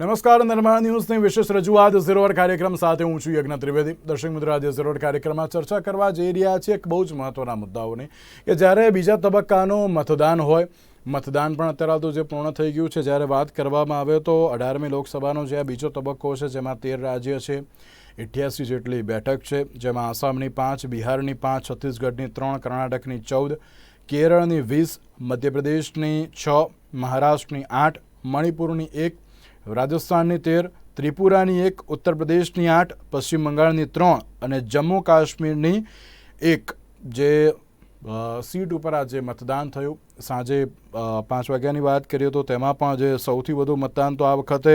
નમસ્કાર, નિર્માણ ન્યૂઝની વિશેષ રજૂઆત. ઝીરોવર કાર્યક્રમ સાથે હું છું યજ્ઞ ત્રિવેદી. દર્શક મિત્રો, આજે ઝીરોવર કાર્યક્રમમાં ચર્ચા કરવા જઈ રહ્યા છીએ એક બહુ જ મહત્વના મુદ્દાઓને કે જ્યારે બીજા તબક્કાનું મતદાન હોય, મતદાન પણ અત્યારે તો જે પૂર્ણ થઈ ગયું છે, જ્યારે વાત કરવામાં આવે તો અઢારમી લોકસભાનો જે આ બીજો તબક્કો છે, જેમાં તેર રાજ્ય છે અઠ્યાસી જેટલી બેઠક છે, જેમાં આસામની પાંચ, બિહારની પાંચ, છત્તીસગઢની ત્રણ, કર્ણાટકની ચૌદ, કેરળની વીસ, મધ્યપ્રદેશની છ, મહારાષ્ટ્રની આઠ, મણિપુરની એક રાજસ્થાનની તેર, ત્રિપુરાની એક, ઉત્તર પ્રદેશની આઠ, પશ્ચિમ બંગાળની ત્રણ અને જમ્મુ કાશ્મીરની એક જે સીટ ઉપર આજે મતદાન થયું. સાંજે પાંચ વાગ્યાની વાત કરીએ તો તેમાં પણ જે સૌથી વધુ મતદાન તો આ વખતે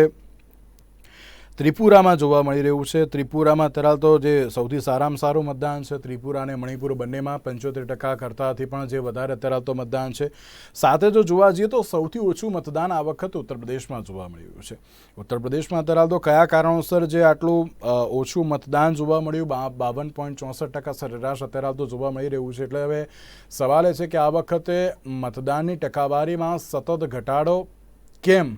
ત્રિપુરામાં જોવા મળી રહ્યું છે. ત્રિપુરામાં અત્યારે તો જે સૌથી સારામાં સારું મતદાન છે, ત્રિપુરા અને મણિપુર બંનેમાં પંચોતેર ટકા કરતાંથી પણ જે વધારે અત્યારે તો મતદાન છે. સાથે જો જોવા જઈએ તો સૌથી ઓછું મતદાન આ વખત ઉત્તર પ્રદેશમાં જોવા મળી રહ્યું છે. ઉત્તર પ્રદેશમાં અત્યારે તો કયા કારણોસર જે આટલું ઓછું મતદાન જોવા મળ્યું? બાવન પોઈન્ટ ચોસઠ ટકા સરેરાશ અત્યારે તો જોવા મળી રહ્યું છે. એટલે હવે સવાલ એ છે કે આ વખતે મતદાનની ટકાવારીમાં સતત ઘટાડો કેમ?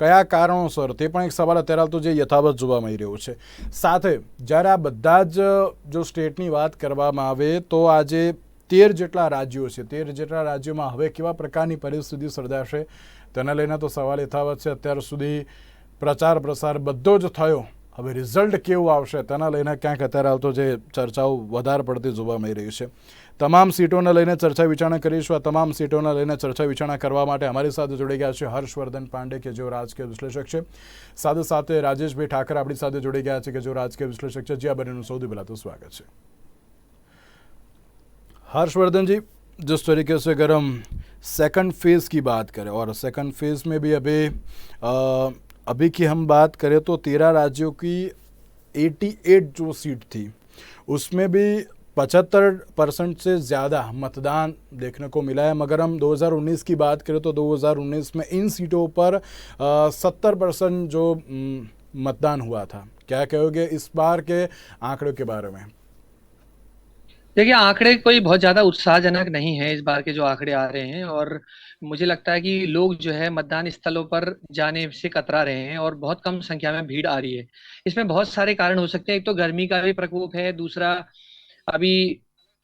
કયા કારણોસર તે પણ એક સવાલ અત્યારે તો જે યથાવત જોવા મળી રહ્યો છે. સાથે જ્યારે આ બધા જ, જો સ્ટેટની વાત કરવામાં આવે તો આજે તેર જેટલા રાજ્યો છે, તેર જેટલા રાજ્યોમાં હવે કેવા પ્રકારની પરિસ્થિતિ સર્જાશે તેને લઈને તો સવાલ યથાવત છે. અત્યાર સુધી પ્રચાર પ્રસાર બધો જ થયો. હવે રિઝલ્ટ કેવું આવશે તેના લઈને ક્યાંક અત્યારે આવતો જે ચર્ચાઓ વધારે પડતી જોવા મળી રહી છે તમામ સીટોને લઈને ચર્ચા વિચારણા કરીશું આ તમામ સીટોને લઈને ચર્ચા વિચારણા કરવા માટે અમારી સાથે જોડાઈ ગયા છે હર્ષવર્ધન પાંડે કે જેઓ રાજકીય વિશ્લેષક છે સાથે સાથે રાજેશભાઈ ઠાકર આપણી સાથે જોડાઈ ગયા છે કે જેઓ રાજકીય વિશ્લેષક છે જે આ બંનેનું સૌથી પહેલાં તો स्वागत છે हर्षवर्धन जी जिस तरीके से अगर हम सेकंड फेज़ की बात करें और सेकंड फेज़ में भी अभी अ, अभी की हम बात करें तो तेरह राज्यों की 88 जो सीट थी, उसमें भी पचहत्तर परसेंट से ज़्यादा मतदान देखने को मिला है। मगर हम 2019 की बात करें तो 2019 में इन सीटों पर सत्तर परसेंट जो मतदान हुआ था। क्या कहोगे इस बार के आंकड़ों के बारे में? देखिए, आंकड़े कोई बहुत ज़्यादा उत्साहजनक नहीं है इस बार के जो आंकड़े आ रहे हैं और मुझे लगता है कि लोग जो है मतदान स्थलों पर जाने से कतरा रहे हैं और बहुत कम संख्या में भीड़ आ रही है। इसमें बहुत सारे कारण हो सकते हैं। एक तो गर्मी का भी प्रकोप है, दूसरा अभी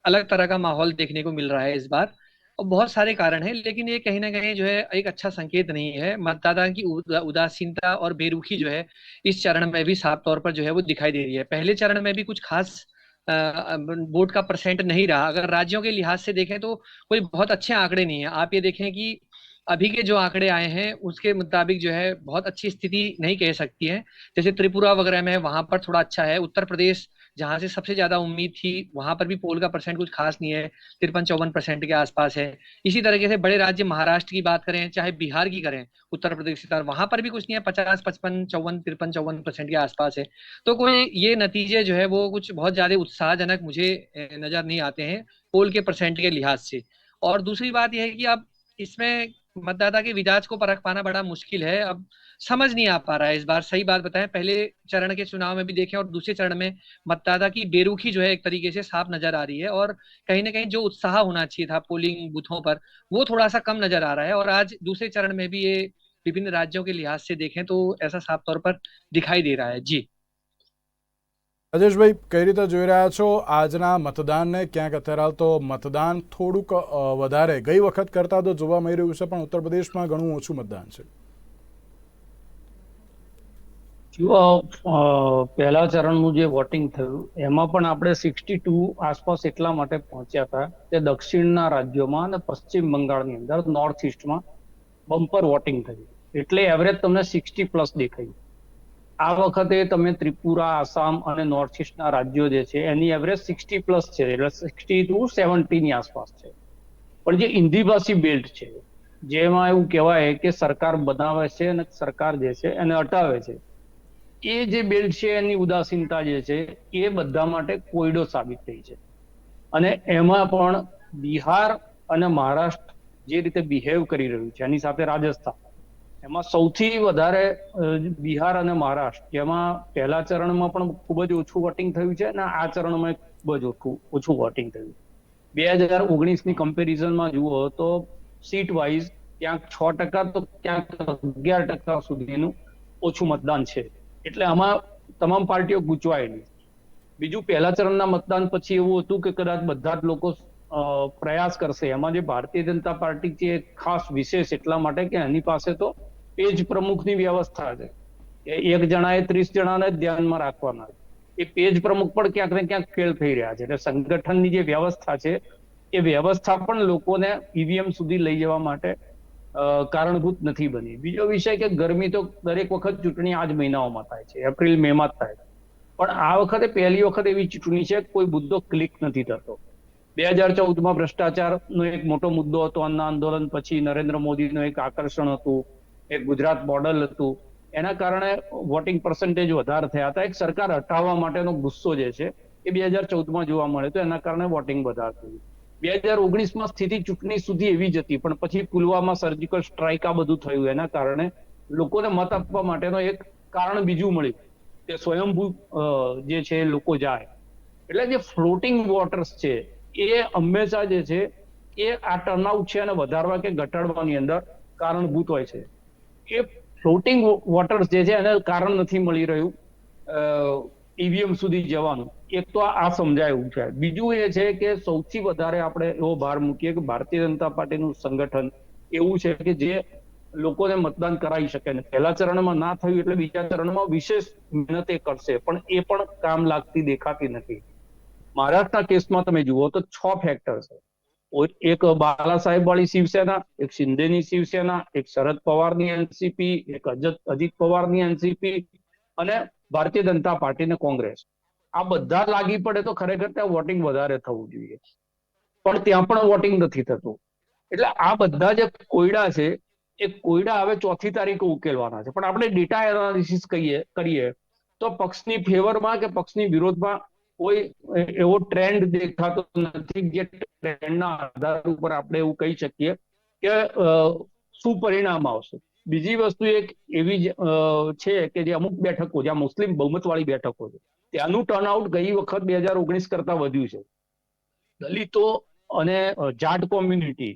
अलग तरह का माहौल देखने को मिल रहा है इस बार और बहुत सारे कारण हैं, लेकिन ये कहीं ना कहीं जो है एक अच्छा संकेत नहीं है। मतदाता की उदा- उदासीनता और बेरुखी जो है इस चरण में भी साफ़ तौर पर जो है वो दिखाई दे रही है। पहले चरण में भी कुछ खास वोट का परसेंट नहीं रहा। अगर राज्यों के लिहाज से देखें तो कोई बहुत अच्छे आंकड़े नहीं है। आप ये देखें कि अभी के जो आंकड़े आए हैं, उसके मुताबिक जो है बहुत अच्छी स्थिति नहीं कह सकती है। जैसे त्रिपुरा वगैरह में वहाँ पर थोड़ा अच्छा है। उत्तर प्रदेश जहाँ से सबसे ज़्यादा उम्मीद थी, वहाँ पर भी पोल का परसेंट कुछ खास नहीं है तिरपन चौवन परसेंट के आसपास है। इसी तरीके से बड़े राज्य महाराष्ट्र की बात करें, चाहे बिहार की करें, उत्तर प्रदेश की तरफ़, वहाँ पर भी कुछ नहीं है पचास पचपन चौवन तिरपन चौवन परसेंट के आसपास है। तो कोई ये नतीजे जो है, वो कुछ बहुत ज़्यादा उत्साहजनक मुझे नज़र नहीं आते हैं, पोल के परसेंट के लिहाज से। और दूसरी बात यह है कि अब इसमें मतदाता के मिजाज को परख पाना बड़ा मुश्किल है। अब समझ नहीं आ पा रहा है इस बार। सही बात बताएँ, पहले चरण के चुनाव में भी देखें और दूसरे चरण में मतदाता की बेरुखी जो है एक तरीके से साफ़ नज़र आ रही है और कहीं ना कहीं जो उत्साह होना चाहिए था पोलिंग बूथों पर, वो थोड़ा सा कम नज़र आ रहा है और आज दूसरे चरण में भी ये विभिन्न राज्यों के लिहाज से देखें तो ऐसा साफ़ तौर पर दिखाई दे रहा है। जी। રાજેશભાઈ, કઈ રીતે જોઈ રહ્યા છો આજના મતદાનને? ક્યાંક અત્યારે હાલ તો મતદાન થોડુંક વધારે. ગઈ વખત કરતાં તો જોવા મળી રહ્યું છે, પણ ઉત્તર પ્રદેશમાં ઘણું ઓછું મતદાન છે. પહેલા ચરણનું જે વોટિંગ થયું. એમાં પણ આપણે સિક્સટી ટુ આસપાસ એટલા માટે પહોંચ્યા હતા કે દક્ષિણના રાજ્યોમાં અને પશ્ચિમ બંગાળની અંદર નોર્થ ઇસ્ટમાં બમ્પર વોટિંગ થયું. એટલે એવરેજ તમને સિક્સટી પ્લસ દેખાયું. આ વખતે તમે ત્રિપુરા, આસામ અને નોર્થ ઇસ્ટના રાજ્યો જે છે, એની એવરેજ સિક્સટી પ્લસ છે, એટલે સિક્સટી ટુ સેવન્ટીની આસપાસ છે. પણ જે હિન્દીભાષી બેલ્ટ છે, જેમાં એવું કહેવાય કે સરકાર બનાવે છે અને સરકાર જે છે એને હટાવે છે, એ જે બેલ્ટ છે, એની ઉદાસીનતા જે છે, એ બધા માટે કોયડો સાબિત થઈ છે. અને એમાં પણ બિહાર અને મહારાષ્ટ્ર જે રીતે બિહેવ કરી રહ્યું છે, એની સાથે રાજસ્થાન. એમાં સૌથી વધારે બિહાર અને મહારાષ્ટ્ર, જેમાં પહેલા ચરણમાં પણ ખૂબ જ ઓછું વોટિંગ થયું છે અને આ ચરણમાં ખૂબ જ ઓછું ઓછું વોટિંગ થયું બે હજાર ઓગણીસની કમ્પેરિઝનમાં જુઓ તો સીટ વાઇઝ ક્યાંક છ ટકા તો ક્યાંક અગિયાર ટકા સુધીનું ઓછું મતદાન છે. એટલે આમાં તમામ પાર્ટીઓ ગૂંચવાયેલી બીજું પહેલા ચરણના મતદાન પછી એવું હતું કે કદાચ બધા જ લોકો પ્રયાસ કરશે. એમાં જે ભારતીય જનતા પાર્ટી છે ખાસ વિશેષ એટલા માટે કે એની પાસે તો પેજ પ્રમુખની વ્યવસ્થા છે. એક જણાએ ત્રીસ જણાને ધ્યાનમાં રાખવાના છે. એ પેજ પ્રમુખ પણ ક્યાંક ને ક્યાંક ફેલ થઈ રહ્યા છે. એટલે સંગઠનની જે વ્યવસ્થા છે, એ વ્યવસ્થા પણ લોકોને ઈવીએમ સુધી લઈ જવા માટે કારણભૂત નથી બની. બીજો વિષય કે ગરમી તો દરેક વખત ચૂંટણી આ જ મહિનાઓમાં થાય છે. એપ્રિલ, મે માં જ થાય છે. પણ આ વખતે પહેલી વખત એવી ચૂંટણી છે કોઈ મુદ્દો ક્લિક નથી થતો. બે હજાર ચૌદમાં ભ્રષ્ટાચારનો એક મોટો મુદ્દો હતો. અન્ના આંદોલન પછી નરેન્દ્ર મોદીનું એક આકર્ષણ હતું. એક ગુજરાત મોડલ હતું. એના કારણે વોટિંગ પર્સન્ટેજ વધારે થયા હતા. એક સરકાર હટાવવા માટેનો ગુસ્સો જે છે, એ બે હજાર ચૌદમાં જોવા મળે તો એના કારણે વોટિંગ વધારે થયું. બે હજાર ઓગણીસમાં સ્થિતિ ચૂંટણી સુધી એવી જ હતી, પણ પછી પુલવામા સર્જિકલ સ્ટ્રાઇક આ બધું થયું. એના કારણે લોકોને મત આપવા માટેનો એક કારણ બીજું મળ્યું, કે સ્વયંભૂ જે છે લોકો જાય. એટલે જે ફ્લોટિંગ વોટર્સ છે, એ હંમેશા જે છે, એ આ ટર્નઆઉટ છે અને વધારવા કે ઘટાડવાની અંદર કારણભૂત હોય છે. એ ફ્લોટિંગ વોટર જે છે એને કારણ નથી મળી રહ્યું ઈવીએમ સુધી જવાનું. એક તો આ સમજાયું છે. બીજું એ છે કે સૌથી વધારે આપણે એવો ભાર મૂકીએ કે ભારતીય જનતા પાર્ટીનું સંગઠન એવું છે કે જે લોકોને મતદાન કરાવી શકે ને. પહેલા ચરણમાં ના થયું એટલે બીજા ચરણમાં વિશેષ મહેનત એ કરશે, પણ એ પણ કામ લાગતી દેખાતી નથી. મહારાષ્ટ્રના કેસમાં તમે જુઓ તો છ ફેક્ટર છે. એક બાલા સાહેબ વાળી શિવસેના, એક શિંદેની શિવસેના, એક શરદ પવારની એનસીપી, એક અજિત પવારની એનસીપી અને ભારતીય જનતા પાર્ટી ને કોંગ્રેસ. આ બધા લાગી પડે તો ખરેખર ત્યાં વોટિંગ વધારે થવું જોઈએ. પણ ત્યાં પણ વોટિંગ નથી થતું. એટલે આ બધા જે કોયડા છે, એ કોયડા હવે ચોથી તારીખે ઉકેલવાના છે. પણ આપણે ડેટા એનાલિસિસ કહીએ, કરીએ, તો પક્ષની ફેવરમાં કે પક્ષની વિરોધમાં કોઈ એવો ટ્રેન્ડ દેખાતો નથી જે ટ્રેન્ડના આધાર ઉપર આપણે એવું કહી શકીએ કે શું પરિણામ આવશે. બીજી વસ્તુ એક એવી છે કે જે અમુક બેઠકો, જ્યાં મુસ્લિમ બહુમતવાળી બેઠકો છે, ત્યાંનું ટર્નઆઉટ ગઈ વખત બે હજાર ઓગણીસ કરતા વધ્યું છે. દલિતો અને જાટ કોમ્યુનિટી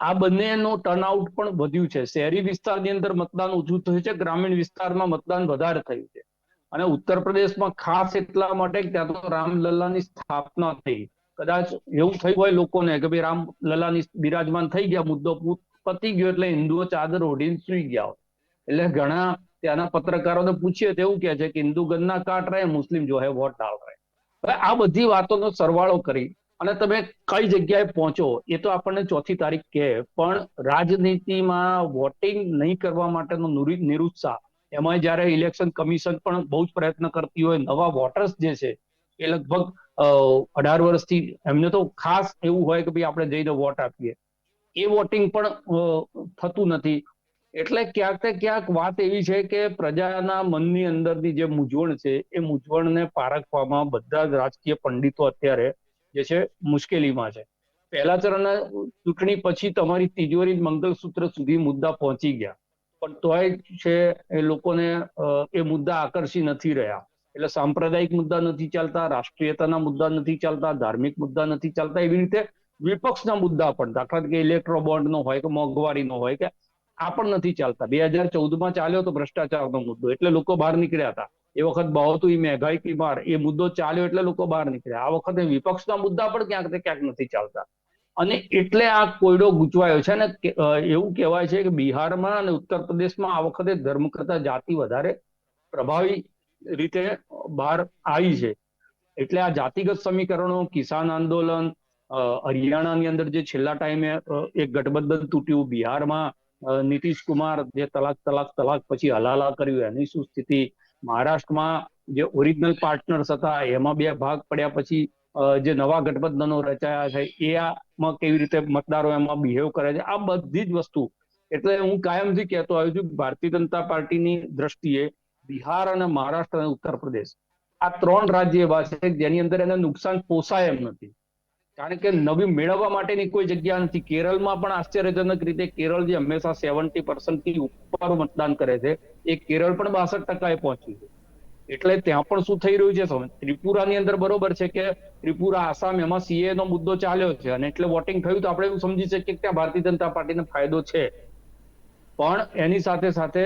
આ બંનેનો ટર્નઆઉટ પણ વધ્યું છે. શહેરી વિસ્તારની અંદર મતદાન ઓછું થયું છે, ગ્રામીણ વિસ્તારમાં મતદાન વધારે થયું છે. અને ઉત્તર પ્રદેશમાં ખાસ એટલા માટે કે ત્યાં તો રામલલ્લાની સ્થાપના થઈ. કદાચ એવું થયું હોય લોકોને કે ભાઈ રામલલ્લાની બિરાજમાન થઈ ગયા, મુદ્દો પતી ગયો એટલે હિન્દુઓ ચાદર ઓઢીને સુઈ ગયા એટલે ઘણા ત્યાંના પત્રકારોને પૂછીએ તો એવું કહે છે કે હિન્દુ ગન્ના કાટ રહે, મુસ્લિમ જો હે વોટ ડાલ રહે. આ બધી વાતોનો સરવાળો કરી અને તમે કઈ જગ્યાએ પહોંચો એ તો આપણને ચોથી તારીખ કહે. પણ રાજનીતિમાં વોટિંગ નહીં કરવા માટેનો નિરુ- નિરુત્સાહ એમાં જ્યારે ઇલેક્શન કમિશન પણ બહુ જ પ્રયત્ન કરતી હોય, નવા વોટર્સ જે છે, એ લગભગ અઢાર વર્ષથી, એમને તો ખાસ એવું હોય કે ભાઈ આપણે જઈને વોટ આપીએ. એ વોટિંગ પણ થતું નથી. એટલે ક્યાંક ને ક્યાંક વાત એવી છે કે પ્રજાના મનની અંદરની જે મૂંઝવણ છે, એ મૂંઝવણને પારખવામાં બધા જ રાજકીય પંડિતો અત્યારે જે છે, મુશ્કેલીમાં છે. પહેલા ચરણના ચૂંટણી પછી તમારી તિજોરી મંગલસૂત્ર સુધી મુદ્દા પહોંચી ગયા. પણ તોય છે, એ લોકોને એ મુદ્દા આકર્ષી નથી રહ્યા. એટલે સાંપ્રદાયિક મુદ્દા નથી ચાલતા, રાષ્ટ્રીયતાના મુદ્દા નથી ચાલતા, ધાર્મિક મુદ્દા નથી ચાલતા. એવી રીતે વિપક્ષના મુદ્દા પણ દાખલા તરીકે ઇલેક્ટ્રો બોન્ડનો હોય કે મોંઘવારીનો હોય કે આ પણ નથી ચાલતા. બે હજાર ચૌદમાં ચાલ્યો તો ભ્રષ્ટાચારનો મુદ્દો. એટલે લોકો બહાર નીકળ્યા હતા. એ વખત બહુ ઈ મહેંગાઈ કી માર, એ મુદ્દો ચાલ્યો એટલે લોકો બહાર નીકળ્યા. આ વખતે વિપક્ષના મુદ્દા પણ ક્યાંક ને ક્યાંક નથી ચાલતા. અને એટલે આ કોયડો ગૂંચવાયો છે. અને એવું કહેવાય છે કે બિહારમાં અને ઉત્તર પ્રદેશમાં આ વખતે ધર્મ કરતા જાતિ વધારે પ્રભાવી રીતે બહાર આવી છે. એટલે આ જાતિગત સમીકરણો, કિસાન આંદોલન હરિયાણાની અંદર જે છેલ્લા ટાઈમે એક ગઠબંધન તૂટ્યું, બિહારમાં નીતિશ કુમાર જે તલાક તલાક તલાક પછી હલાલા કર્યું, એની શું સ્થિતિ? મહારાષ્ટ્રમાં જે ઓરિજિનલ પાર્ટનર્સ હતા, એમાં બે ભાગ પડ્યા પછી જે નવા ગઠબંધનો રચાયા છે, એ આમાં કેવી રીતે મતદારો એમાં બિહેવ કરે છે, આ બધી જ વસ્તુ. એટલે હું કાયમથી કહેતો આવ્યો છું ભારતીય જનતા પાર્ટીની દ્રષ્ટિએ બિહાર અને મહારાષ્ટ્ર અને ઉત્તર પ્રદેશ આ ત્રણ રાજ્ય એવા છે જેની અંદર એને નુકસાન પોસાય એમ નથી. કારણ કે નવી મેળવવા માટેની કોઈ જગ્યા નથી. કેરળમાં પણ આશ્ચર્યજનક રીતે કેરળ જે હંમેશા સેવન્ટી થી ઉપર મતદાન કરે છે, એ કેરળ પણ બાસઠ ટકાએ પહોંચ્યું છે. એટલે ત્યાં પણ શું થઈ રહ્યું છે ત્રિપુરાની અંદર બરોબર છે કે ત્રિપુરા, આસામ એમાં સીએ નો મુદ્દો ચાલ્યો છે અને એટલે વોટિંગ થયું તો આપણે એવું સમજી શકીએ કે ત્યાં ભારતીય જનતા પાર્ટીને ફાયદો છે. પણ એની સાથે સાથે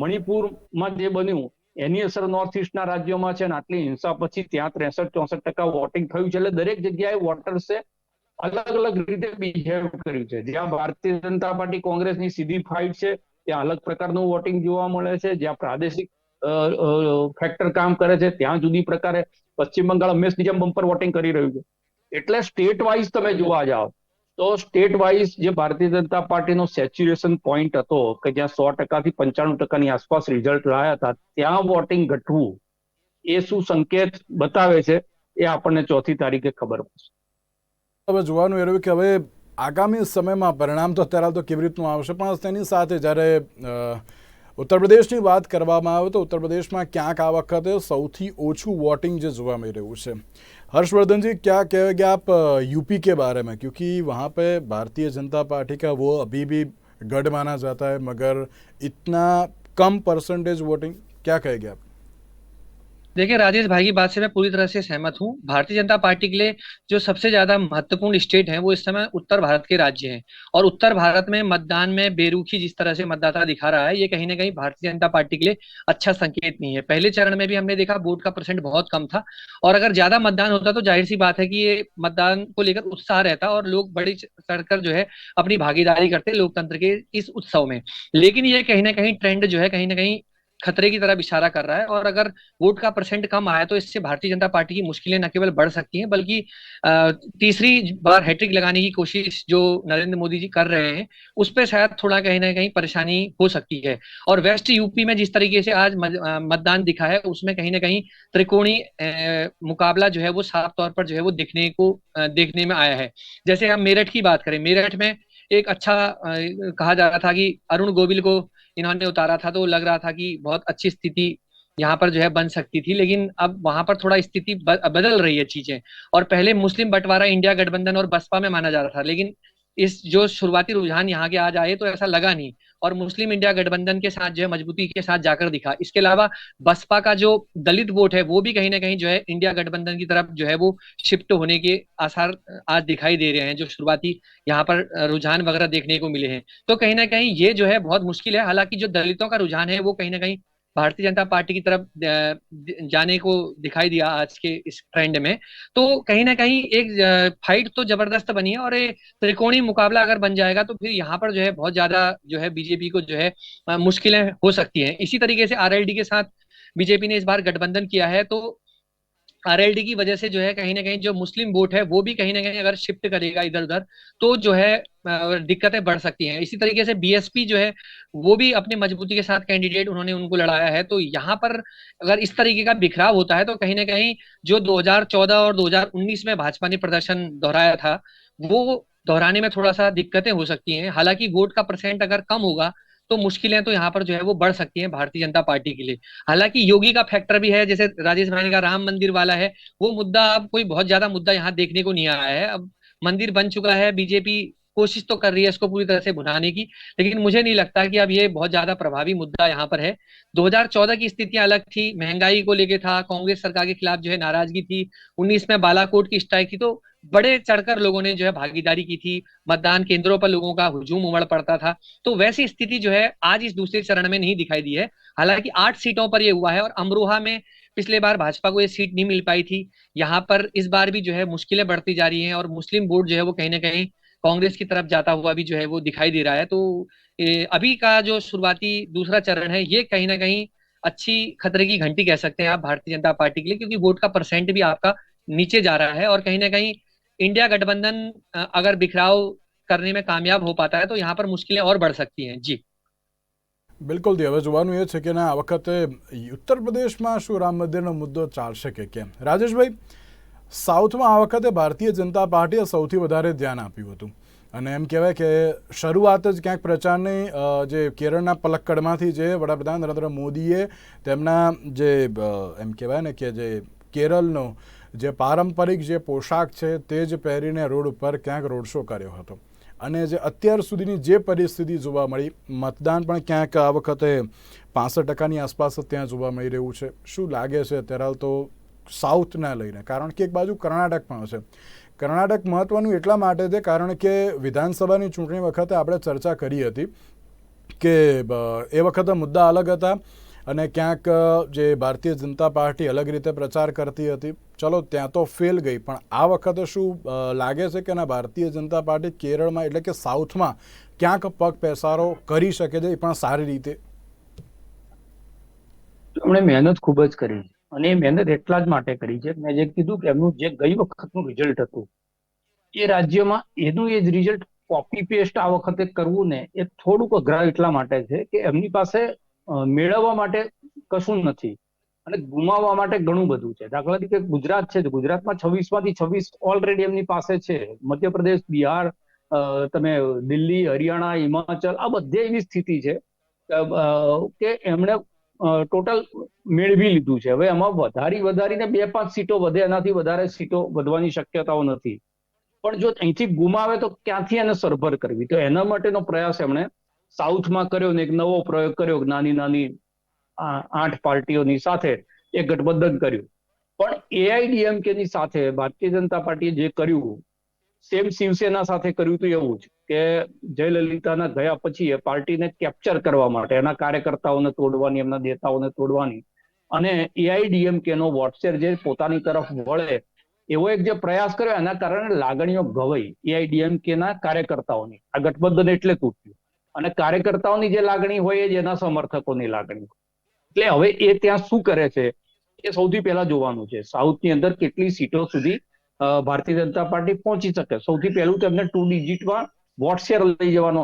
મણિપુરમાં જે બન્યું, એની અસર નોર્થ ઈસ્ટના રાજ્યોમાં છે અને આટલી હિંસા પછી ત્યાં ત્રેસઠ, ચોસઠ ટકા વોટિંગ થયું છે. એટલે દરેક જગ્યાએ વોટર્સે અલગ અલગ રીતે બિહેવ કર્યું છે. જ્યાં ભારતીય જનતા પાર્ટી કોંગ્રેસની સીધી ફાઇટ છે, ત્યાં અલગ પ્રકારનું વોટિંગ જોવા મળે છે. જ્યાં પ્રાદેશિક ફેક્ટર કામ કરે છે, ત્યાં જુદી પ્રકારે પશ્ચિમ બંગાળ હંમેશની જેમ બમ્પર વોટિંગ કરી રહ્યું છે. એટલે સ્ટેટ વાઇઝ તમે જોવા જાઓ, તો સ્ટેટ વાઇઝ જે ભારતીય જનતા પાર્ટીનો સેચ્યુરેશન પોઈન્ટ હતો, કે જ્યાં સો ટકાથી પંચાણું ટકાની આસપાસ રિઝલ્ટ લાયા હતા, ત્યાં વોટિંગ ઘટવું એ શું સંકેત બતાવે છે, એ આપણને ચોથી તારીખે ખબર પડશે. હવે જોવાનું એ રહ્યું કે હવે આગામી સમયમાં પરિણામ તો અત્યારે તો કેવી રીતનું આવશે, પણ તેની સાથે જ્યારે ઉત્તર પ્રદેશની વાત કરવામાં આવે તો ઉત્તર પ્રદેશમાં ક્યાંક આ વખતે સૌથી ઓછું વોટિંગ જે જોવા મળી રહ્યું છે हर्षवर्धन जी क्या कहेंगे आप अ, यूपी के बारे में क्योंकि वहाँ पे भारतीय जनता पार्टी का वो अभी भी गढ़ माना जाता है मगर इतना कम परसेंटेज वोटिंग क्या कहेंगे आप देखिए, राजेश भाई की बात से मैं पूरी तरह से सहमत हूँ। भारतीय जनता पार्टी के लिए जो सबसे ज़्यादा महत्वपूर्ण स्टेट है, वो इस समय उत्तर भारत के राज्य हैं। और उत्तर भारत में मतदान में बेरुखी जिस तरह से मतदाता दिखा रहा है, ये कहीं ना कहीं भारतीय जनता पार्टी के लिए अच्छा संकेत नहीं है। पहले चरण में भी हमने देखा वोट का परसेंट बहुत कम था। और अगर ज़्यादा मतदान होता तो ज़ाहिर सी बात है कि ये मतदान को लेकर उत्साह रहता और लोग बड़ी चढ़कर जो है अपनी भागीदारी करते लोकतंत्र के इस उत्सव में। लेकिन ये कहीं ना कहीं ट्रेंड जो है, कहीं ना कहीं खतरे की तरफ़ इशारा कर रहा है और अगर वोट का परसेंट कम आया तो इससे भारतीय जनता पार्टी की मुश्किलें न केवल बढ़ सकती हैं, बल्कि तीसरी बार हैट्रिक लगाने की कोशिश जो नरेंद्र मोदी जी कर रहे हैं, उस पर शायद थोड़ा कहीं ना कहीं परेशानी हो सकती है। और वेस्ट यूपी में जिस तरीके से आज मतदान दिखा है, उसमें कहीं ना कहीं त्रिकोणी मुकाबला जो है वो साफ़ तौर पर जो है वो दिखने को देखने में आया है। जैसे हम मेरठ की बात करें, मेरठ में एक अच्छा कहा जा रहा था कि अरुण गोविल को इन्होंने उतारा था तो लग रहा था कि बहुत अच्छी स्थिति यहाँ पर जो है बन सकती थी, लेकिन अब वहाँ पर थोड़ा स्थिति बदल रही है चीज़ें। और पहले मुस्लिम बंटवारा इंडिया गठबंधन और बसपा में माना जा रहा था, लेकिन इस जो शुरुआती रुझान यहाँ के आज आए तो ऐसा लगा नहीं। और मुस्लिम इंडिया गठबंधन के साथ जो है मजबूती के साथ जाकर दिखा। इसके अलावा बसपा का जो दलित वोट है, वो भी कहीं ना कहीं जो है इंडिया गठबंधन की तरफ़ जो है वो शिफ्ट होने के आसार आज दिखाई दे रहे हैं, जो शुरुआती यहाँ पर रुझान वगैरह देखने को मिले हैं। तो कहीं ना कहीं ये जो है बहुत मुश्किल है। हालाँकि जो दलितों का रुझान है, वो कहीं ना कहीं भारतीय जनता पार्टी की तरफ़ जाने को दिखाई दिया आज के इस ट्रेंड में। तो कहीं ना कहीं एक फाइट तो ज़बरदस्त बनी है और ये त्रिकोणीय मुकाबला अगर बन जाएगा तो फिर यहाँ पर जो है बहुत ज़्यादा जो है बीजेपी को जो है मुश्किलें हो सकती हैं। इसी तरीके से आरएलडी के साथ बीजेपी ने इस बार गठबंधन किया है तो आरएलडी की वजह से जो है कहीं ना कहीं जो मुस्लिम वोट है, वो भी कहीं ना कहीं अगर शिफ्ट करेगा इधर उधर तो जो है दिक्कतें बढ़ सकती हैं। इसी तरीके से बीएसपी जो है, वो भी अपनी मजबूती के साथ कैंडिडेट उन्होंने उनको लड़ाया है। तो यहाँ पर अगर इस तरीके का बिखराव होता है तो कहीं ना कहीं जो 2014 और 2019 में भाजपा ने प्रदर्शन दोहराया था, वो दोहराने में थोड़ा सा दिक्कतें हो सकती हैं। हालाँकि वोट का परसेंट अगर कम होगा तो मुश्किलें तो यहाँ पर जो है वो बढ़ सकती हैं भारतीय जनता पार्टी के लिए। हालाँकि योगी का फैक्टर भी है, जैसे राजेश भाई कहा राम मंदिर वाला है, वो मुद्दा अब कोई बहुत ज़्यादा मुद्दा यहाँ देखने को नहीं आया है। अब मंदिर बन चुका है, बीजेपी कोशिश तो कर रही है इसको पूरी तरह से भुनाने की, लेकिन मुझे नहीं लगता कि अब ये बहुत ज़्यादा प्रभावी मुद्दा यहाँ पर है। 2014 की स्थितियाँ अलग थी, महँगाई को लेके था, कांग्रेस सरकार के खिलाफ जो है नाराज़गी थी 19 में बालाकोट की स्ट्राइक थी तो बड़े चढ़कर लोगों ने जो है भागीदारी की थी, मतदान केंद्रों पर लोगों का हुजूम उमड़ पड़ता था। तो वैसी स्थिति जो है आज इस दूसरे चरण में नहीं दिखाई दी है। हालाँकि आठ सीटों पर यह हुआ है और अमरोहा में पिछले बार भाजपा को ये सीट नहीं मिल पाई थी। यहाँ पर इस बार भी जो है मुश्किलें बढ़ती जा रही हैं और मुस्लिम वोट जो है वो कहीं ना कहीं कांग्रेस की तरफ़ जाता हुआ भी जो है वो दिखाई दे रहा है। तो अभी का जो शुरुआती दूसरा चरण है, ये कहीं ना कहीं अच्छी खतरे की घंटी कह सकते हैं आप भारतीय जनता पार्टी के लिए, क्योंकि वोट का परसेंट भी आपका नीचे जा रहा है और कहीं ना कहीं इंडिया गठबंधन अ, अगर बिखराव करने में कामयाब हो पाता है तो यहाँ पर मुश्किलें और बढ़ सकती हैं जी બિલકુલ દી હવે જોવાનું એ છે કે ના આ વખતે ઉત્તર પ્રદેશમાં શું રામ મંદિરનો મુદ્દો ચાલશે કે કેમ રાજેશભાઈ સાઉથમાં આ વખતે ભારતીય જનતા પાર્ટીએ સૌથી વધારે ધ્યાન આપ્યું હતું અને એમ કહેવાય કે શરૂઆત જ ક્યાંક પ્રચારની અ, જે કેરળના પલક્કડમાંથી જે વડાપ્રધાન નરેન્દ્ર મોદીએ તેમના જે અ, એમ કહેવાય ને કે જે કેરળનો જે પારંપરિક જે પોશાક છે તે જ પહેરીને રોડ ઉપર ક્યાંક રોડ શો કર્યો હતો. અને જે અત્યાર સુધીની જે પરિસ્થિતિ જોવા મળી, મતદાન પણ ક્યાંક આ વખતે પાસઠ ટકાની આસપાસ ત્યાં જોવા મળી રહ્યું છે. શું લાગે છે અત્યારે હાલ તો સાઉથને લઈને? કારણ કે એક બાજુ કર્ણાટક પણ છે કર્ણાટક મહત્વનું એટલા માટે છે કારણ કે વિધાનસભાની ચૂંટણી વખતે આપણે ચર્ચા કરી હતી કે એ વખતે મુદ્દા અલગ હતા. અને ક્યાંક જે ભારતીય જનતા પાર્ટી અલગ રીતે પ્રચાર કરતી હતી, ચલો ત્યાં તો ફેલ ગઈ, પણ આ વખતે શું લાગે છે કે ના ભારતીય જનતા પાર્ટી કેરળમાં એટલે કે સાઉથમાં ક્યાંક પગ પેસારો કરી શકે છે એ પણ સારી રીતે? એમણે મહેનત ખૂબ જ કરી અને એ મહેનત એટલા જ માટે કરી છે. મેં જે કીધું કે એમનું જે ગઈ વખતનું રિઝલ્ટ હતું, એ રાજ્યમાં એનું એ જ રિઝલ્ટ કોપી પેસ્ટ આ વખતે કરવું ને એ થોડુંક અઘરા એટલા માટે છે કે એમની પાસે મેળવવા માટે કશું નથી. અને ગુમાવવા માટે ઘણું બધું છે. દાખલા તરીકે ગુજરાત છે ગુજરાતમાં છવ્વીસમાંથી છવ્વીસ ઓલરેડી એમની પાસે છે. મધ્યપ્રદેશ, બિહાર તમે દિલ્હી, હરિયાણા, હિમાચલ, આ બધે એવી સ્થિતિ છે કે એમણે ટોટલ મેળવી લીધું છે. હવે એમાં વધારી વધારીને બે પાંચ સીટો વધે, એનાથી વધારે સીટો વધવાની શક્યતાઓ નથી. પણ જો અહીંથી ગુમાવે તો ક્યાંથી એને સરભર કરવી? તો એના માટેનો પ્રયાસ એમણે સાઉથમાં કર્યો ને એક નવો પ્રયોગ કર્યો નાની નાની આઠ પાર્ટીઓની સાથે એ ગઠબંધન કર્યું. પણ એઆઈડીએમકે ની સાથે ભારતીય જનતા પાર્ટીએ જે કર્યું, સેમ શિવસેના સાથે કર્યું હતું એવું જ કે જયલલિતાના ગયા પછી એ પાર્ટીને કેપ્ચર કરવા માટે, એના કાર્યકર્તાઓને તોડવાની, એમના નેતાઓને તોડવાની અને એઆઈડીએમકે નો વોટ્સએપ જે પોતાની તરફ વળે એવો એક જે પ્રયાસ કર્યો, એના કારણે લાગણીઓ ગવાઈ એઆઈડીએમકે ના કાર્યકર્તાઓની. આ ગઠબંધન એટલે તૂટ્યું. અને કાર્યકર્તાઓની જે લાગણી હોય એ જ એના સમર્થકોની લાગણી એટલે હવે એ ત્યાં શું કરે છે? એ સૌથી પહેલા જોવાનું છે. સાઉથની અંદર કેટલી સીટો સુધી ભારતીય જનતા પાર્ટી પહોંચી શકે? સૌથી પહેલું તેમને ટુ ડિજિટમાં વોટ શેર લઈ જવાનો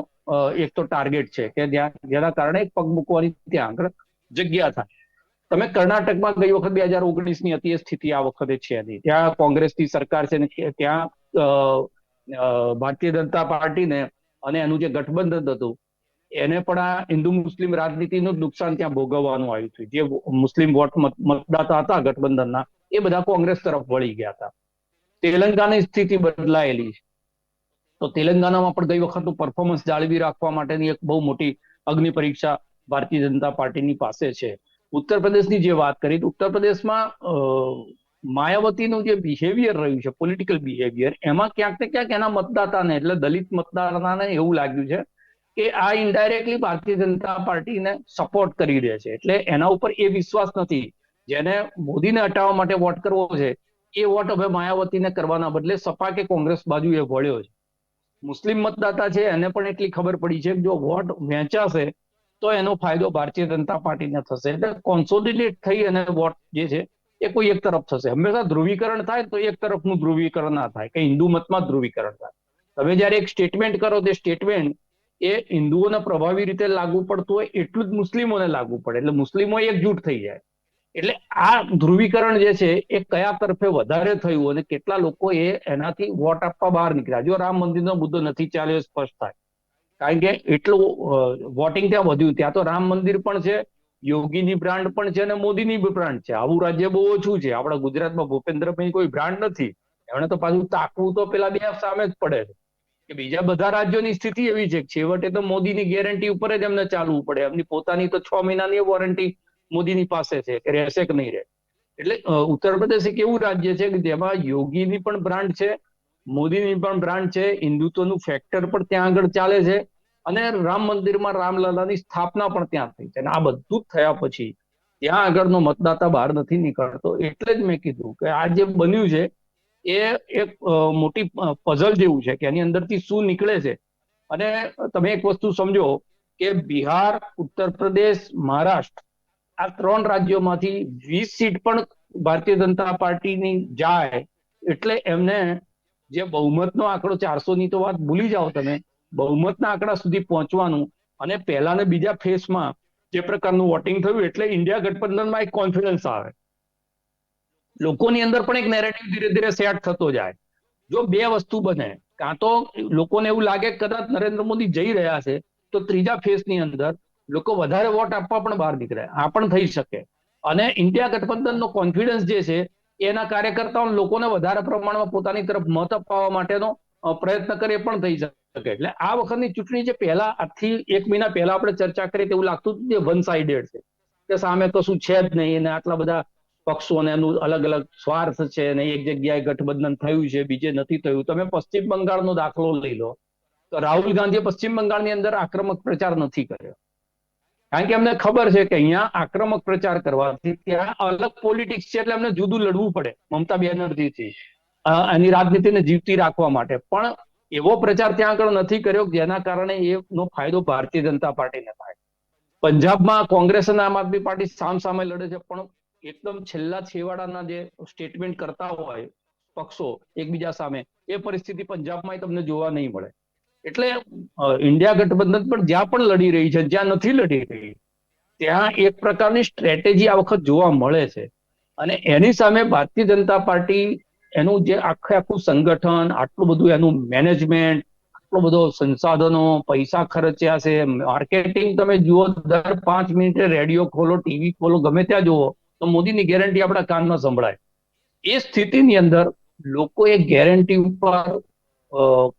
એક તો ટાર્ગેટ છે કે જેના કારણે પગ મૂકવાની ત્યાં આગળ જગ્યા થાય. તમે કર્ણાટકમાં ગઈ વખત બે હજાર ઓગણીસની હતી, એ સ્થિતિ આ વખતે છે નહીં. ત્યાં કોંગ્રેસની સરકાર છે ને, ત્યાં ભારતીય જનતા પાર્ટીને અને એનું જે ગઠબંધન હતું એને પણ આ હિન્દુ મુસ્લિમ રાજનીતિનું નુકસાન ત્યાં ભોગવવાનું આવ્યું હતું જે મુસ્લિમ વોટ મતદાતા હતા ગઠબંધનના, એ બધા કોંગ્રેસ તરફ વળી ગયા હતા. તેલંગાની સ્થિતિ બદલાયેલી છે. તો તેલંગાનામાં પણ ગઈ વખતનું પરફોર્મન્સ જાળવી રાખવા માટેની એક બહુ મોટી અગ્નિ પરીક્ષા ભારતીય જનતા પાર્ટીની પાસે છે. ઉત્તર પ્રદેશની જે વાત કરી ઉત્તર પ્રદેશમાં માયાવતીનું જે બિહેવિયર રહ્યું છે પોલિટિકલ બિહેવિયર એમાં ક્યાંક ને ક્યાંક એના મતદાતાને, એટલે દલિત મતદાતાને એવું લાગ્યું છે કે આ ઇનડાયરેક્ટલી ભારતીય જનતા પાર્ટીને સપોર્ટ કરી રહ્યા છે. એટલે એના ઉપર એ વિશ્વાસ નથી. જેને મોદીને હટાવવા માટે વોટ કરવો છે, એ વોટ હવે માયાવતીને કરવાના બદલે સપા કે કોંગ્રેસ બાજુ એ વળ્યો છે. મુસ્લિમ મતદાતા છે, એને પણ એટલી ખબર પડી છે કે જો વોટ વહેંચાશે, તો એનો ફાયદો ભારતીય જનતા પાર્ટીને થશે. એટલે કોન્સોલિડેટ થઈ અને વોટ જે છે, એ કોઈ એક તરફ થશે. હંમેશા ધ્રુવીકરણ થાય તો એક તરફનું ધ્રુવીકરણ ના થાય. કે હિન્દુ મતમાં ધ્રુવીકરણ થાય. તમે જયારે એક સ્ટેટમેન્ટ કરો તે સ્ટેટમેન્ટ એ હિન્દુઓને પ્રભાવી રીતે લાગુ પડતું હોય એટલું જ મુસ્લિમોને લાગુ પડે. એટલે મુસ્લિમો એકજૂટ થઈ જાય. એટલે આ ધ્રુવીકરણ જે છે એ કયા તરફે વધારે થયું અને કેટલા લોકો એ એનાથી વોટ આપવા બહાર નીકળ્યા? જો રામ મંદિરનો મુદ્દો નથી ચાલ્યો સ્પષ્ટ થાય. કારણ કે એટલું વોટિંગ ત્યાં વધ્યું. ત્યાં તો રામ મંદિર પણ છે, યોગીની બ્રાન્ડ પણ છે અને મોદીની બ્રાન્ડ છે. આવું રાજ્ય બહુ ઓછું છે. આપણા ગુજરાતમાં ભૂપેન્દ્રભાઈ કોઈ બ્રાન્ડ નથી. એમણે તો પાછું તાકવું તો પેલા બે સામે જ પડે છે. કે બીજા બધા રાજ્યોની સ્થિતિ એવી છે છેવટે તો મોદીની ગેરંટી ઉપર જ એમને ચાલવું પડે. એમની પોતાની તો છ મહિનાની વોરંટી મોદીની પાસે છે કે રહેશે કે નહીં રહે. એટલે ઉત્તર પ્રદેશ એક એવું રાજ્ય છે કે જેમાં યોગીની પણ બ્રાન્ડ છે, મોદીની પણ બ્રાન્ડ છે, હિન્દુત્વનું ફેક્ટર પણ ત્યાં આગળ ચાલે છે અને રામ મંદિરમાં રામલલાની સ્થાપના પણ ત્યાં થઈ છે. અને આ બધું થયા પછી ત્યાં આગળનો મતદાતા બહાર નથી નીકળતો. એટલે જ મેં કીધું કે આ જે બન્યું છે એ એક મોટી પઝલ જેવું છે કે એની અંદરથી શું નીકળે છે. અને તમે એક વસ્તુ સમજો કે બિહાર, ઉત્તર પ્રદેશ, મહારાષ્ટ્ર આ ત્રણ રાજ્યોમાંથી વીસ સીટ પણ ભારતીય જનતા પાર્ટીની જાય એટલે એમને જે બહુમતનો આંકડો ચારસો ની તો વાત ભૂલી જાઓ તમે, બહુમતના આંકડા સુધી પહોંચવાનું અને પહેલા ને બીજા ફેસમાં જે પ્રકારનું વોટિંગ થયું એટલે ઇન્ડિયા ગઠબંધનમાં એક કોન્ફિડન્સ આવે. લોકોની અંદર પણ એક નેરેટિવ ધીરે ધીરે સેટ થતો જાય. જો બે વસ્તુ બને, કાં તો લોકોને એવું લાગે કદાચ નરેન્દ્ર મોદી જઈ રહ્યા છે, તો ત્રીજા ફેઝની અંદર લોકો વધારે વોટ આપવા પણ બહાર નીકળે. આ પણ થઈ શકે. અને ઇન્ડિયા ગઠબંધનનો કોન્ફિડન્સ જે છે, એના કાર્યકર્તાઓ લોકોને વધારે પ્રમાણમાં પોતાની તરફ મત અપાવવા માટેનો પ્રયત્ન કરે પણ થઈ શકે. એટલે આ વખતની ચૂંટણી જે પહેલા, આજથી એક મહિના પહેલા આપણે ચર્ચા કરી તેવું લાગતું હતું કે વન સાઇડેડ છે. કે સામે કશું છે જ નહીં, અને આટલા બધા પક્ષો અને એનું અલગ અલગ સ્વાર્થ છે અને એક જગ્યાએ ગઠબંધન થયું છે, બીજે નથી થયું. તમે પશ્ચિમ બંગાળનો દાખલો લઈ લો. રાહુલ ગાંધીએ પશ્ચિમ બંગાળની અંદર આક્રમક પ્રચાર નથી કર્યો. કારણ કે એમને ખબર છે કે અહીંયા આક્રમક પ્રચાર કરવાથી ત્યાં અલગ પોલિટિક્સ છે એટલે એમને જુદું લડવું પડે. મમતા બેનર્જીથી. એની રાજનીતિને જીવતી રાખવા માટે. પણ એવો પ્રચાર ત્યાં આગળ નથી કર્યો જેના કારણે એનો ફાયદો ભારતીય જનતા પાર્ટીને થાય. પંજાબમાં કોંગ્રેસ અને આમ આદમી પાર્ટી સામ સામે લડે છે, પણ એકદમ છેલ્લા છેવાડાના જે સ્ટેટમેન્ટ કરતા હોય, પક્ષો એકબીજા સામે, એ પરિસ્થિતિ પંજાબમાં તમને જોવા નહીં મળે. એટલે ઇન્ડિયા ગઠબંધન પણ જ્યાં પણ લડી રહી છે, જ્યાં નથી લડી રહી, ત્યાં એક પ્રકારની સ્ટ્રેટેજી આ વખત જોવા મળે છે. અને એની સામે ભારતીય જનતા પાર્ટી, એનું જે આખે આખું સંગઠન, આટલું બધું એનું મેનેજમેન્ટ આટલો બધો સંસાધનો, પૈસા ખર્ચ્યા છે માર્કેટિંગ તમે જુઓ, દર પાંચ મિનિટે રેડિયો ખોલો ટીવી ખોલો, ગમે ત્યાં જુઓ તો મોદીની ગેરંટી આપણા કાનમાં સંભળાય. એ સ્થિતિની અંદર લોકો એ ગેરંટી ઉપર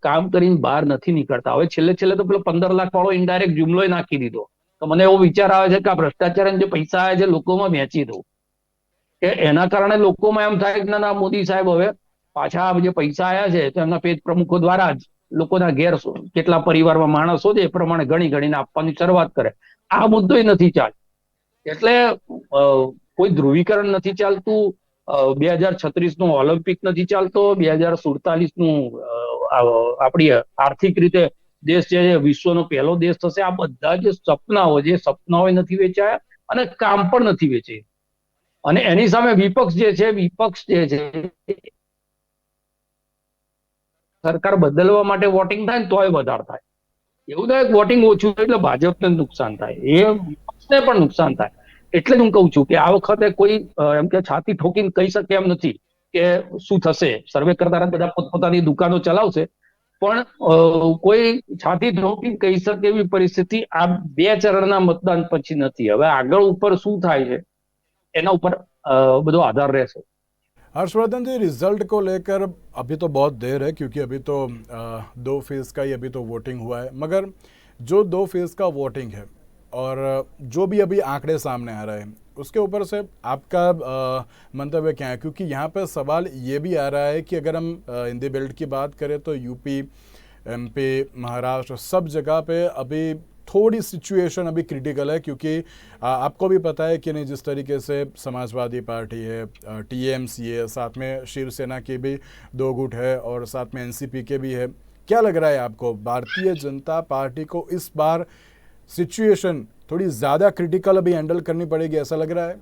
કામ કરીને બહાર નથી નીકળતા. હવે છેલ્લે છેલ્લે તો પેલો પંદર લાખ વાળો ઇનડાયરેક્ટ જુમલો નાખી દીધો. તો મને એવો વિચાર આવે છે કે આ ભ્રષ્ટાચાર જે પૈસા આવે છે લોકોમાં વેચી દઉં. કે એના કારણે લોકોમાં એમ થાય કે ના ના, મોદી સાહેબ હવે પાછા જે પૈસા આવ્યા છે, તો એમના પેજ પ્રમુખો દ્વારા જ લોકોના ઘેર કેટલા પરિવારમાં માણસો છે એ પ્રમાણે ગણી ગણીને આપવાની શરૂઆત કરે. આ મુદ્દો નથી ચાલ એટલે કોઈ ધ્રુવીકરણ નથી ચાલતું બે હજાર છત્રીસનું ઓલિમ્પિક નથી ચાલતો, બે હજાર સુડતાલીસનું આપણી આર્થિક રીતે દેશ જે વિશ્વનો પહેલો દેશ થશે. આ બધા જે સપનાઓ જે સપનાઓ નથી વેચાયા અને કામ પણ નથી વેચે. અને એની સામે વિપક્ષ જે છે, વિપક્ષ જે છે, સરકાર બદલવા માટે વોટિંગ થાય ને તોય વધારે થાય. એવું થાય વોટિંગ ઓછું એટલે ભાજપને નુકસાન થાય. એ વિપક્ષને પણ નુકસાન થાય. એટલે જ હું કહું છું કે આ વખતે કોઈ અ, એમ કે છાતી ઠોકીને કહી શકે એમ નથી કે શું થશે સર્વે કરતા બધા પોતપોતાની દુકાનો ચલાવશે પણ અ, કોઈ છાતી ઠોકીને કહી શકે એવી પરિસ્થિતિ આ બે ચરણના મતદાન પછી નથી હવે આગળ ઉપર શું થાય છે એના ઉપર અ, બધો આધાર રહેશે हर्षवर्धन जी रिजल्ट को लेकर अभी तो बहुत देर है क्योंकि अभी तो अ, दो फेज़ का ही अभी तो वोटिंग हुआ है मगर जो दो फेज़ का वोटिंग है और जो भी अभी आंकड़े सामने आ रहे हैं उसके ऊपर से आपका मंतव्य क्या है? क्योंकि यहाँ पर सवाल ये भी आ रहा है कि अगर हम हिंदी बेल्ट की बात करें तो यूपी एमपी महाराष्ट्र सब जगह पे अभी थोड़ी सिचुएशन अभी क्रिटिकल है क्योंकि आ, आपको भी पता है कि नहीं जिस तरीके से समाजवादी पार्टी है टीएमसी है साथ में शिवसेना के भी दो गुट है और साथ में एनसीपी के भी है। क्या लग रहा है आपको? भारतीय जनता पार्टी को इस बार सिचुएशन थोड़ी ज़्यादा क्रिटिकल अभी हैंडल करनी पड़ेगी, ऐसा लग रहा है?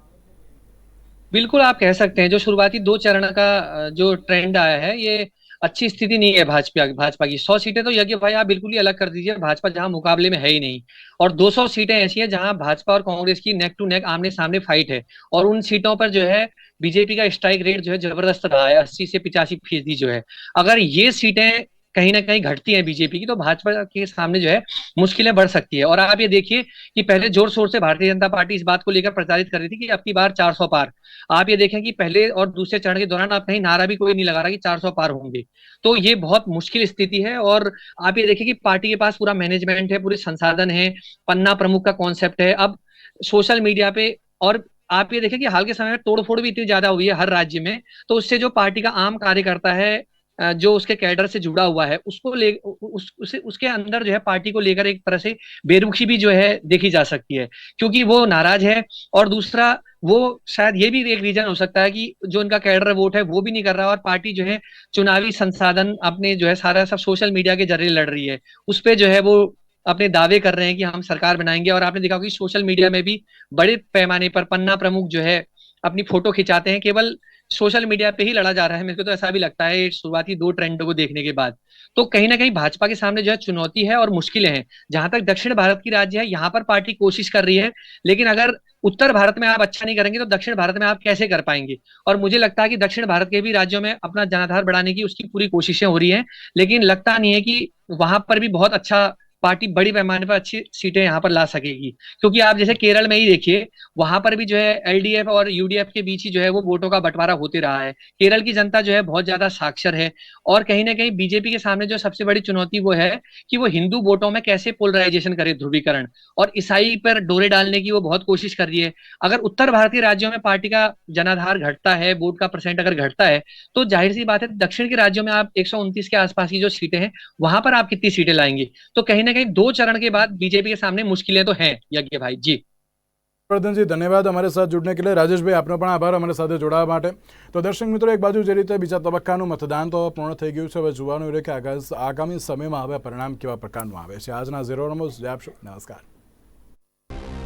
बिल्कुल, आप कह सकते हैं, जो शुरुआती दो चरण का जो ट्रेंड आया है, ये अच्छी स्थिति नहीं है भाजपा भाजपा की। सौ सीटें तो यज्ञ भाई, आप बिल्कुल ही अलग कर दीजिए, भाजपा जहाँ मुकाबले में है ही नहीं। और 200 सीटें ऐसी हैं जहाँ भाजपा और कांग्रेस की नेक टू नेक आमने सामने फाइट है। और उन सीटों पर जो है, बीजेपी का स्ट्राइक रेट जो है, ज़बरदस्त रहा है, अस्सी से पिचासी फ़ीसदी जो है। अगर ये सीटें कहीं ना कहीं घटती है बीजेपी की तो भाजपा के सामने जो है मुश्किलें बढ़ सकती है। और आप ये देखिए कि पहले ज़ोर शोर से भारतीय जनता पार्टी इस बात को लेकर प्रचारित कर रही थी कि अब की बार 400 पार। आप ये देखें कि पहले और दूसरे चरण के दौरान आप कहीं नारा भी कोई नहीं लगा रहा कि 400 पार होंगे। तो ये बहुत मुश्किल स्थिति है और आप ये देखिए कि पार्टी के पास पूरा मैनेजमेंट है, पूरे संसाधन है, पन्ना प्रमुख का कॉन्सेप्ट है। अब सोशल मीडिया पे और आप ये देखें कि हाल के समय में तोड़फोड़ भी इतनी ज़्यादा हुई है हर राज्य में तो उससे जो पार्टी का आम कार्यकर्ता है जो उसके कैडर से जुड़ा हुआ है उसको ले उस, उसे उसके अंदर जो है पार्टी को लेकर एक तरह से बेरुखी भी जो है देखी जा सकती है क्योंकि वो नाराज़ है और दूसरा वो शायद ये भी एक रीजन हो सकता है कि जो उनका कैडर वोट है वो भी नहीं कर रहा और पार्टी जो है चुनावी संसाधन अपने जो है सारा सब सोशल मीडिया के ज़रिए लड़ रही है उस पर जो है वो अपने दावे कर रहे हैं कि हम सरकार बनाएँगे और आपने देखा कि सोशल मीडिया में भी बड़े पैमाने पर पन्ना प्रमुख जो है अपनी फ़ोटो खिंचाते हैं केवल सोशल मीडिया पे ही लड़ा जा रहा है। मेरे को तो ऐसा भी लगता है शुरुआती दो ट्रेंडों को देखने के बाद। तो कहीं ना कहीं भाजपा के सामने जो है चुनौती है और मुश्किलें हैं। जहाँ तक दक्षिण भारत की राज्य है, यहाँ पर पार्टी कोशिश कर रही है, लेकिन अगर उत्तर भारत में आप अच्छा नहीं करेंगे तो दक्षिण भारत में आप कैसे कर पाएँगे? और मुझे लगता है कि दक्षिण भारत के भी राज्यों में अपना जनाधार बढ़ाने की उसकी पूरी कोशिशें हो रही है, लेकिन लगता नहीं है कि वहाँ पर भी बहुत अच्छा पार्टी बड़ी पैमाने पर अच्छी सीटें यहाँ पर ला सकेगी। क्योंकि आप जैसे केरल में ही देखिए, वहाँ पर भी जो है एलडीएफ और यूडीएफ के बीच ही जो है वो वोटों का बंटवारा होते रहा है। केरल की जनता जो है बहुत ज़्यादा साक्षर है और कहीं ना कहीं बीजेपी के सामने जो सबसे बड़ी चुनौती वो है कि वो हिंदू वोटों में कैसे पोलराइजेशन करे ध्रुवीकरण और ईसाई पर डोरे डालने की वो बहुत कोशिश कर रही है। अगर उत्तर भारतीय राज्यों में पार्टी का जनाधार घटता है, वोट का परसेंट अगर घटता है तो ज़ाहिर सी बात है दक्षिण के राज्यों में आप 129 के आसपास की जो सीटें हैं, वहाँ पर आप कितनी सीटें लाएँगे? तो कहीं ना कहीं दो चरण के बाद बीजेपी के सामने मुश्किलें तो हैं यज्ञ भाई जी પ્રધાનજી ધન્યવાદ અમારી સાથે જોડને કે लिए રાજેશભાઈ આપનો પણ આભાર અમારી સાથે જોડાવા માટે તો દર્શક મિત્રો એક બાજુ જે રીતે બીજા તબક્કાનું મતદાન તો પૂર્ણ થઈ ગયું છે હવે જોવાનું રહ્યું કે આગામી સમયમાં હવે પરિણામ કેવા પ્રકારનું આવે છે આજના ઝીરો નંબર આપશો નમસ્કાર